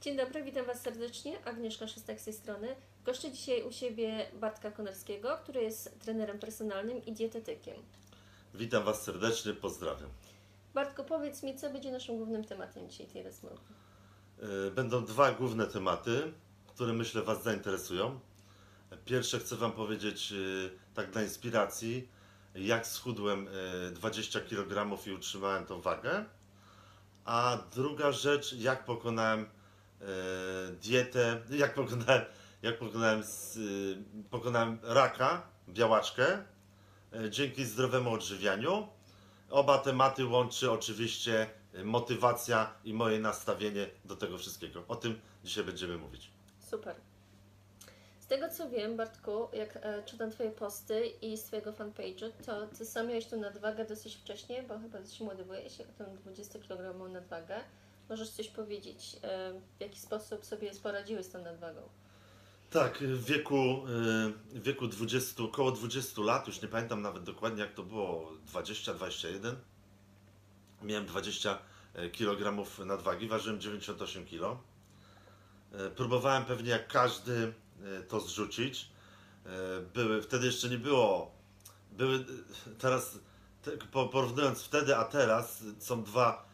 Dzień dobry, witam Was serdecznie. Agnieszka Szystak z tej strony. Goszczę dzisiaj u siebie Bartka Konarskiego, który jest trenerem personalnym i dietetykiem. Witam Was serdecznie, pozdrawiam. Bartku, powiedz mi, co będzie naszym głównym tematem dzisiaj tej rozmowy? E, Będą dwa główne tematy, które myślę Was zainteresują. Pierwsze chcę Wam powiedzieć, e, tak dla inspiracji, jak schudłem e, 20 kg i utrzymałem tą wagę. A druga rzecz, jak pokonałem e, dietę, jak pokonałem, jak pokonałem, e, pokonałem raka, białaczkę, e, dzięki zdrowemu odżywianiu. Oba tematy łączy oczywiście e, motywacja i moje nastawienie do tego wszystkiego. O tym dzisiaj będziemy mówić. Super. Z tego co wiem, Bartku, jak e, czytam Twoje posty i z Twojego fanpage'u, to Ty sam miałeś tą nadwagę dosyć wcześnie, bo chyba dosyć młody byłeś, jak tą 20 kg nadwagę. Możesz coś powiedzieć, e, w jaki sposób sobie poradziłeś z tą nadwagą? Tak, w wieku, y, w wieku 20, około 20 lat, już nie pamiętam nawet dokładnie jak to było, 20-21, miałem 20 kg nadwagi, ważyłem 98 kg. E, Próbowałem pewnie jak każdy e, to zrzucić. E, Były, wtedy jeszcze nie było, były, e, teraz te- po- porównując wtedy a teraz są dwa e,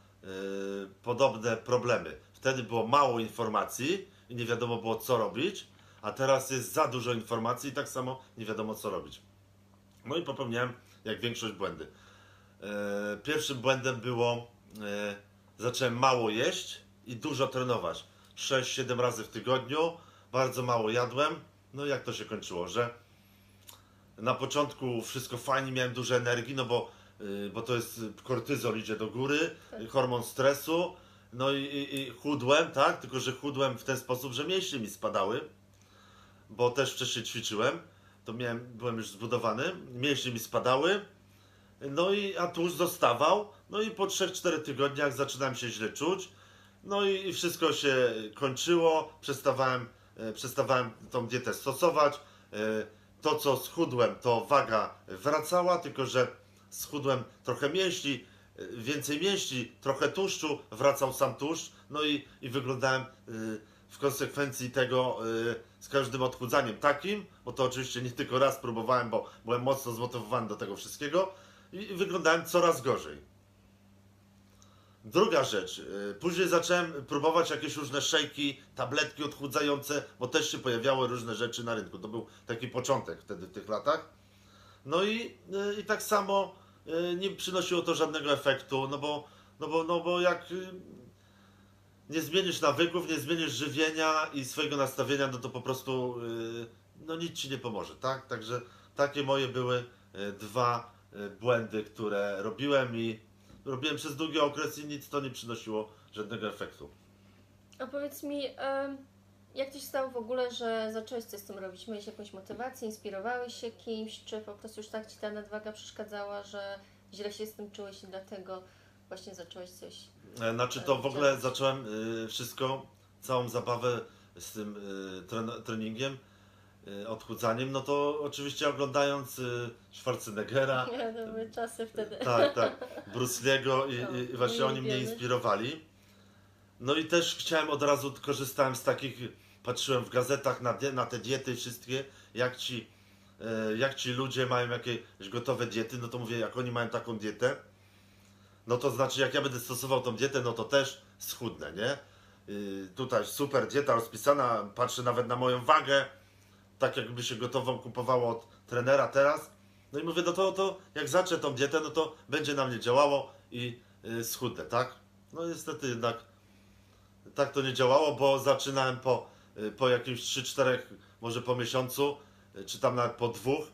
podobne problemy. Wtedy było mało informacji i nie wiadomo było co robić, a teraz jest za dużo informacji i tak samo nie wiadomo co robić. No i popełniałem jak większość błędy. E, Pierwszym błędem było, e, zacząłem mało jeść i dużo trenować. 6-7 razy w tygodniu, bardzo mało jadłem. No i jak to się kończyło, że na początku wszystko fajnie, miałem dużo energii, no bo, y, bo to jest y, kortyzol idzie do góry, Tak. y, hormon stresu, no i, i, i chudłem, tak? Tylko, że chudłem w ten sposób, że mięśnie mi spadały, bo też wcześniej ćwiczyłem, to miałem, byłem już zbudowany, mięśnie mi spadały, no i, a tłuszcz zostawał, no i po 3-4 tygodniach zaczynałem się źle czuć, no i, i wszystko się kończyło, przestawałem, e, przestawałem tą dietę stosować, e, to co schudłem, to waga wracała, tylko że schudłem trochę mięśni, e, więcej mięśni, trochę tłuszczu, wracał sam tłuszcz, no i, i wyglądałem e, w konsekwencji tego e, z każdym odchudzaniem takim, bo to oczywiście nie tylko raz próbowałem, bo byłem mocno zmotywowany do tego wszystkiego i, wyglądałem coraz gorzej. Druga rzecz, y, później zacząłem próbować jakieś różne szejki, tabletki odchudzające, bo też się pojawiały różne rzeczy na rynku. To był taki początek wtedy w tych latach. No i, y, i tak samo y, nie przynosiło to żadnego efektu, no bo, no bo, no bo jak y, nie zmienisz nawyków, nie zmienisz żywienia i swojego nastawienia, no to po prostu y, no nic ci nie pomoże, tak? Także takie moje były y, dwa y, błędy, które robiłem i robiłem przez długi okres i nic to nie przynosiło żadnego efektu. A powiedz mi, jak to się stało w ogóle, że zacząłeś coś z tym robić? Miałeś jakąś motywację, inspirowałeś się kimś, czy po prostu już tak Ci ta nadwaga przeszkadzała, że źle się z tym czułeś i dlatego właśnie zacząłeś coś... E, Znaczy to w ogóle zacząłem y, wszystko, całą zabawę z tym tren- treningiem, odchudzaniem, no to oczywiście oglądając Schwarzeneggera, Nie, to były czasy wtedy. tak, tak, Bruce Lee'ego i, No, i, właśnie mój oni mnie inspirowali. No i też chciałem od razu, korzystałem z takich, patrzyłem w gazetach na, na te diety wszystkie, jak ci, e, jak ci ludzie mają jakieś gotowe diety, no to mówię, jak oni mają taką dietę, no to znaczy, jak ja będę stosował tą dietę, no to też schudnę, nie? Y, tutaj super dieta rozpisana, patrzę nawet na moją wagę, tak jakby się gotową kupowało od trenera teraz. No i mówię, no to, to jak zacznę tą dietę, no to będzie na mnie działało i y, schudnę, tak? No niestety jednak tak to nie działało, bo zaczynałem po, y, po jakimś 3-4, może po miesiącu, y, czy tam nawet po dwóch,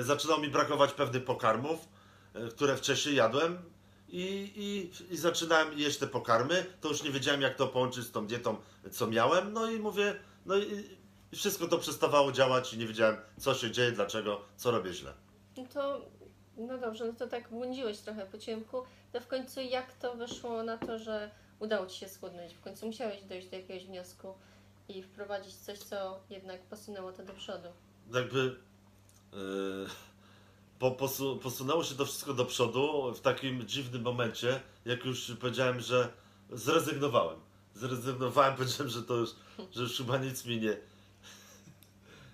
y, zaczynało mi brakować pewnych pokarmów, które wcześniej jadłem i, i, i zaczynałem jeść te pokarmy, to już nie wiedziałem jak to połączyć z tą dietą, co miałem, no i mówię, no i wszystko to przestawało działać i nie wiedziałem co się dzieje, dlaczego, co robię źle. No to, no dobrze, no to tak błądziłeś trochę po ciemku. To w końcu jak to wyszło na to, że udało Ci się schudnąć? W końcu musiałeś dojść do jakiegoś wniosku i wprowadzić coś, co jednak posunęło to do przodu. jakby yy, po, posu, posunęło się to wszystko do przodu w takim dziwnym momencie, jak już powiedziałem, że zrezygnowałem. zrezygnowałem, powiedziałem, że to już, że już chyba nic mi nie,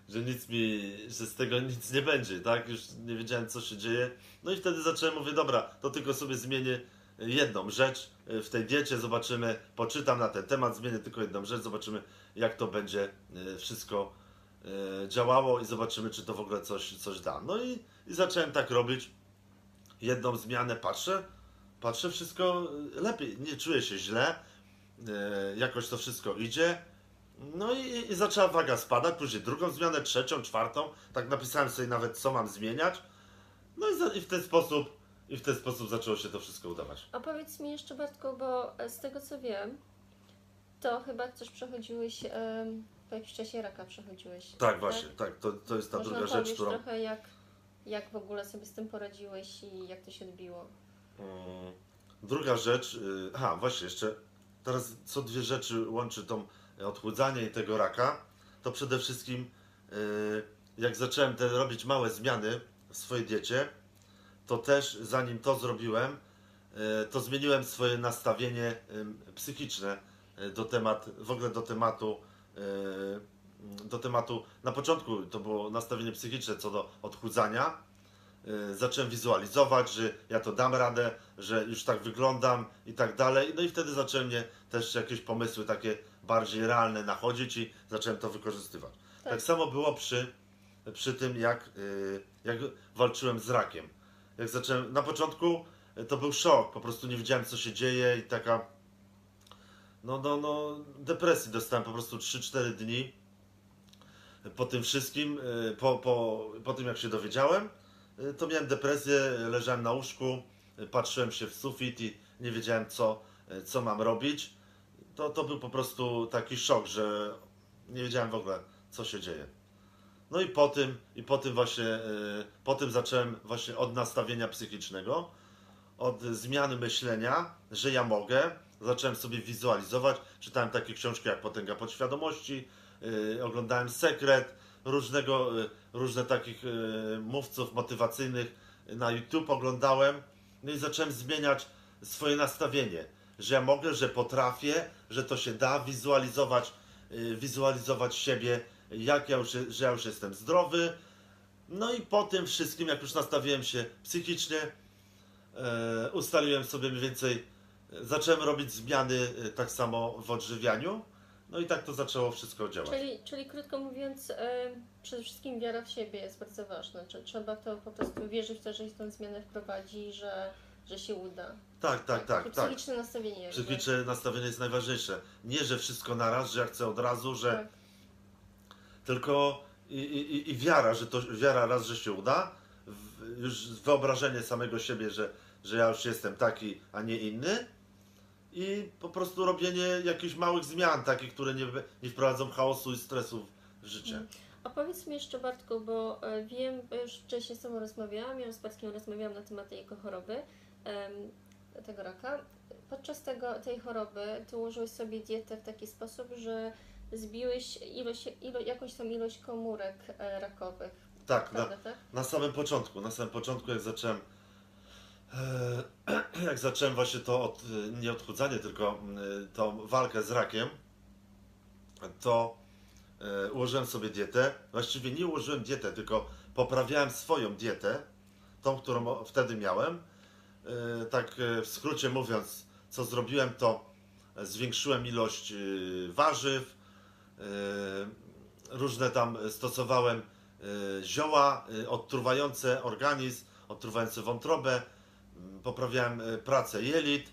że nic mi, że z tego nic nie będzie, tak? Już nie wiedziałem, co się dzieje. No i wtedy zacząłem, mówię, dobra, to tylko sobie zmienię jedną rzecz e, w tej diecie, zobaczymy, poczytam na ten temat, zmienię tylko jedną rzecz, zobaczymy, jak to będzie e, wszystko e, działało i zobaczymy, czy to w ogóle coś, coś da. No i, i zacząłem tak robić. Jedną zmianę patrzę, patrzę, wszystko lepiej, nie czuję się źle, jakoś to wszystko idzie. No i, i zaczęła waga spadać, później drugą zmianę, trzecią, czwartą, tak napisałem sobie nawet, co mam zmieniać. No i, za, i w ten sposób, i w ten sposób zaczęło się to wszystko udawać. A powiedz mi jeszcze Bartku, bo e, z tego co wiem, to chyba też przechodziłeś, em, po jakimś czasie raka przechodziłeś. Tak, właśnie, tak, to, to jest ta Może druga rzecz, którą... trochę jak, jak w ogóle sobie z tym poradziłeś i jak to się odbiło. Mm, Druga rzecz, y, aha, właśnie jeszcze, teraz co dwie rzeczy łączy tą odchudzanie i tego raka, to przede wszystkim y, jak zacząłem te robić małe zmiany w swojej diecie, to też zanim to zrobiłem, y, to zmieniłem swoje nastawienie psychiczne y, do temat, w ogóle do tematu y, do tematu, na początku to było nastawienie psychiczne co do odchudzania, zacząłem wizualizować, że ja to dam radę, że już tak wyglądam i tak dalej. No i wtedy zaczęły mnie też jakieś pomysły takie bardziej realne nachodzić i zacząłem to wykorzystywać. Tak, Tak. samo było przy, przy tym, jak, jak walczyłem z rakiem. Jak zacząłem, na początku y, to był szok, po prostu nie wiedziałem co się dzieje i taka no, no, no, depresji dostałem po prostu 3-4 dni po tym wszystkim, y, po, po, po tym jak się dowiedziałem, y, to miałem depresję, leżałem na łóżku, patrzyłem się w sufit i nie wiedziałem co, co mam robić. To, to był po prostu taki szok, że nie wiedziałem w ogóle co się dzieje. No i po tym, i po tym właśnie, y, po tym zacząłem właśnie od nastawienia psychicznego, od zmiany myślenia, że ja mogę. Zacząłem sobie wizualizować. Czytałem takie książki jak Potęga Podświadomości, yy, oglądałem Sekret, różnego, yy, różne takich mówców motywacyjnych na YouTube oglądałem. No i zacząłem zmieniać swoje nastawienie, że ja mogę, że potrafię, że to się da wizualizować, wizualizować siebie, jak ja już, że ja już jestem zdrowy. No i po tym wszystkim, jak już nastawiłem się psychicznie, e, ustaliłem sobie mniej więcej, e, zacząłem robić zmiany e, tak samo w odżywianiu. No i tak to zaczęło wszystko działać. Czyli, czyli krótko mówiąc, przede wszystkim wiara w siebie jest bardzo ważna. Czy, trzeba to po prostu wierzyć w to, że się tą zmianę wprowadzi, że, że się uda. Tak, tak, tak, tak. Psychiczne nastawienie. jakby. Psychiczne nastawienie jest najważniejsze. Nie, że wszystko naraz, że ja chcę od razu, że Tak. Tylko i, i, i wiara, że to wiara raz, że się uda, już wyobrażenie samego siebie, że, że ja już jestem taki, a nie inny i po prostu robienie jakichś małych zmian, takich, które nie, nie wprowadzą chaosu i stresu w życie. Mm. A powiedz mi jeszcze Bartku, bo e, wiem, już wcześniej z Tobą rozmawiałam, ja z Bartkiem rozmawiałam na temat jego choroby, tego raka. Podczas tego, tej choroby Ty ułożyłeś sobie dietę w taki sposób, że zbiłeś ilość, ilo, jakąś tam ilość komórek e, rakowych, Tak, na, prawda, tak? na samym początku, na samym początku jak zacząłem e, jak zacząłem właśnie to od, nie odchudzanie, tylko e, tą walkę z rakiem, to ułożyłem sobie dietę. Właściwie nie ułożyłem dietę, tylko poprawiałem swoją dietę, tą, którą wtedy miałem. Tak w skrócie mówiąc, co zrobiłem, to zwiększyłem ilość warzyw, różne tam stosowałem e, zioła e, odtruwające organizm, odtruwające wątrobę, m, poprawiałem e, pracę jelit,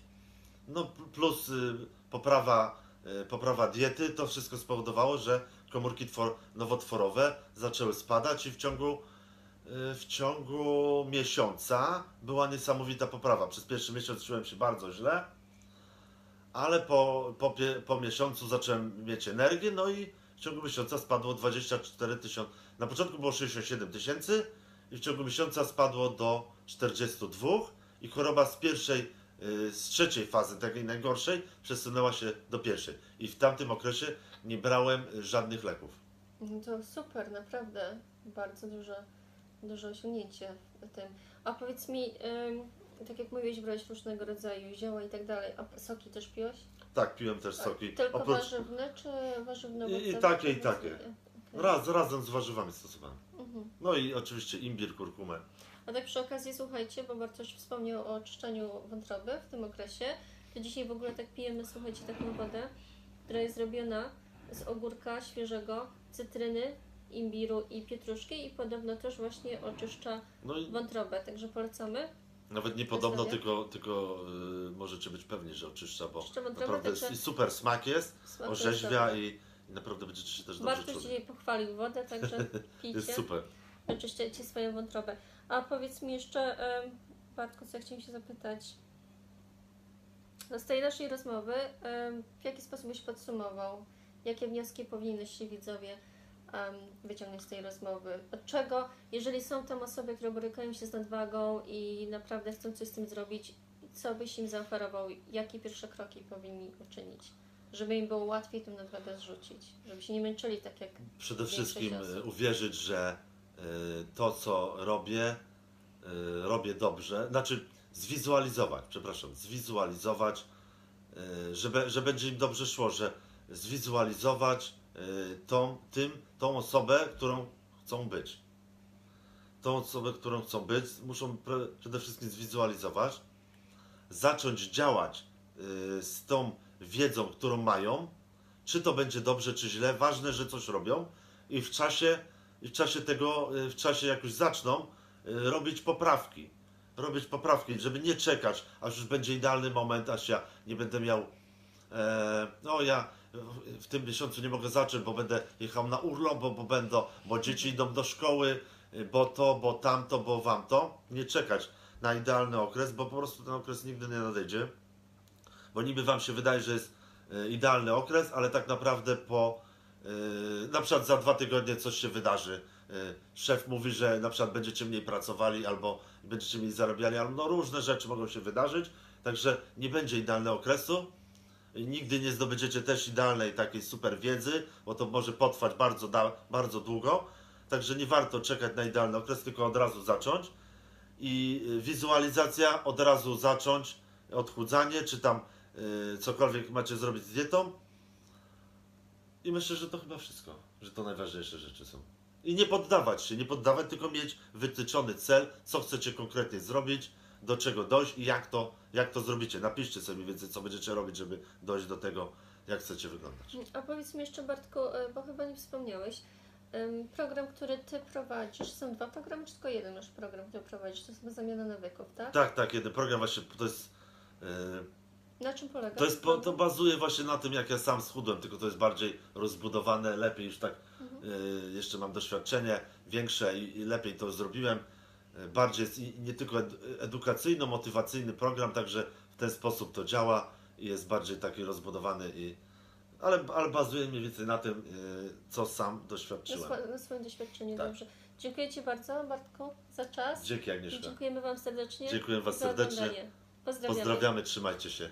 no plus y, poprawa, poprawa diety, to wszystko spowodowało, że komórki twor, nowotworowe zaczęły spadać i w ciągu, w ciągu miesiąca była niesamowita poprawa. Przez pierwszy miesiąc czułem się bardzo źle, ale po, po, po miesiącu zacząłem mieć energię, no i w ciągu miesiąca spadło 24 tysiące. Na początku było 67 tysięcy i w ciągu miesiąca spadło do 42 i choroba z pierwszej, y, z trzeciej fazy, takiej najgorszej, przesunęła się do pierwszej. I w tamtym okresie nie brałem żadnych leków. No to super, naprawdę bardzo duże, duże osiągnięcie. A powiedz mi, tak jak mówiłeś, brałeś różnego rodzaju zioła i tak dalej, a soki też piłeś? Tak, piłem też soki. Tylko Oprócz... warzywne, czy warzywne? I- i takie, i takie. okej. Raz, razem z warzywami stosowałem. Mhm. No i oczywiście imbir, kurkumę. A tak przy okazji, słuchajcie, bo Bartosz wspomniał o oczyszczaniu wątroby w tym okresie, to dzisiaj w ogóle tak pijemy, słuchajcie, taką wodę, która jest zrobiona z ogórka świeżego, cytryny, imbiru i pietruszki i podobno też właśnie oczyszcza No i wątrobę, także polecamy. Nawet nie podobno, tylko, tylko y, możecie być pewni, że oczyszcza, bo naprawdę jest, i super smak jest, smak orzeźwia i, i naprawdę będziecie się też dobrze Bartosz czuli. dzisiaj pochwalił wodę, także pijcie. Jest super. oczyszczajcie swoją wątrobę. A powiedz mi jeszcze, em, Bartku, co ja chciałam się zapytać. No z tej naszej rozmowy, em, w jaki sposób byś podsumował? Jakie wnioski powinnyście widzowie wyciągnąć z tej rozmowy? Od czego, jeżeli są tam osoby, które borykają się z nadwagą i naprawdę chcą coś z tym zrobić, co byś im zaoferował? Jakie pierwsze kroki powinni uczynić? Żeby im było łatwiej tę nadwagę zrzucić, żeby się nie męczyli tak jak Przede wszystkim osób. y, uwierzyć, że y, to, co robię, y, robię dobrze. Znaczy, zwizualizować, przepraszam, zwizualizować, że, że będzie im dobrze szło, że zwizualizować tą, tym, tą osobę, którą chcą być. Tą osobę, którą chcą być, muszą przede wszystkim zwizualizować, zacząć działać y, z tą wiedzą, którą mają, czy to będzie dobrze, czy źle, ważne, że coś robią i w czasie, w czasie tego, y, w czasie jak już zaczną, y, robić poprawki. Robić poprawki, żeby nie czekać, aż już będzie idealny moment, aż ja nie będę miał, e, no ja w- tym miesiącu nie mogę zacząć, bo będę jechał na urlop, bo, bo będą, bo dzieci idą do szkoły, y, bo to, bo tamto, bo wam to. Nie czekać na idealny okres, bo po prostu ten okres nigdy nie nadejdzie. Bo niby wam się wydaje, że jest e, idealny okres, ale tak naprawdę po e, na przykład za dwa tygodnie coś się wydarzy. Szef mówi, że na przykład będziecie mniej pracowali albo będziecie mniej zarabiali, albo no różne rzeczy mogą się wydarzyć, także nie będzie idealnego okresu. Nigdy nie zdobędziecie też idealnej takiej super wiedzy, bo to może potrwać bardzo, da, bardzo długo. Także nie warto czekać na idealny okres, tylko od razu zacząć. I y, wizualizacja, od razu zacząć odchudzanie, czy tam y, cokolwiek macie zrobić z dietą. I myślę, że to chyba wszystko, że to najważniejsze rzeczy są. I nie poddawać się, nie poddawać, tylko mieć wytyczony cel, co chcecie konkretnie zrobić, do czego dojść i jak to, jak to zrobicie. Napiszcie sobie więcej, co będziecie robić, żeby dojść do tego, jak chcecie wyglądać. A powiedz mi jeszcze Bartku, e, bo chyba nie wspomniałeś, program, który Ty prowadzisz, są dwa programy, czy tylko jeden masz program, który prowadzisz? To jest zamiana nawyków, tak? Tak, tak, jeden program właśnie, to jest... y, Na czym polega To, jest, to bazuje właśnie na tym, jak ja sam schudłem, tylko to jest bardziej rozbudowane, lepiej już tak, y, jeszcze mam doświadczenie większe i, i lepiej to zrobiłem. Bardziej jest i, i nie tylko ed, edukacyjno-motywacyjny program, także w ten sposób to działa i jest bardziej taki rozbudowany, i, ale, ale bazuje mniej więcej na tym, y, co sam Na, doświadczyłem. swo- na swoim doświadczeniu, Tak. dobrze. Dziękuję Ci bardzo, Bartku, za czas. Dzięki I Agnieszka. dziękujemy Wam serdecznie. Dziękuję Was za serdecznie. Pozdrawiamy. Pozdrawiamy, trzymajcie się.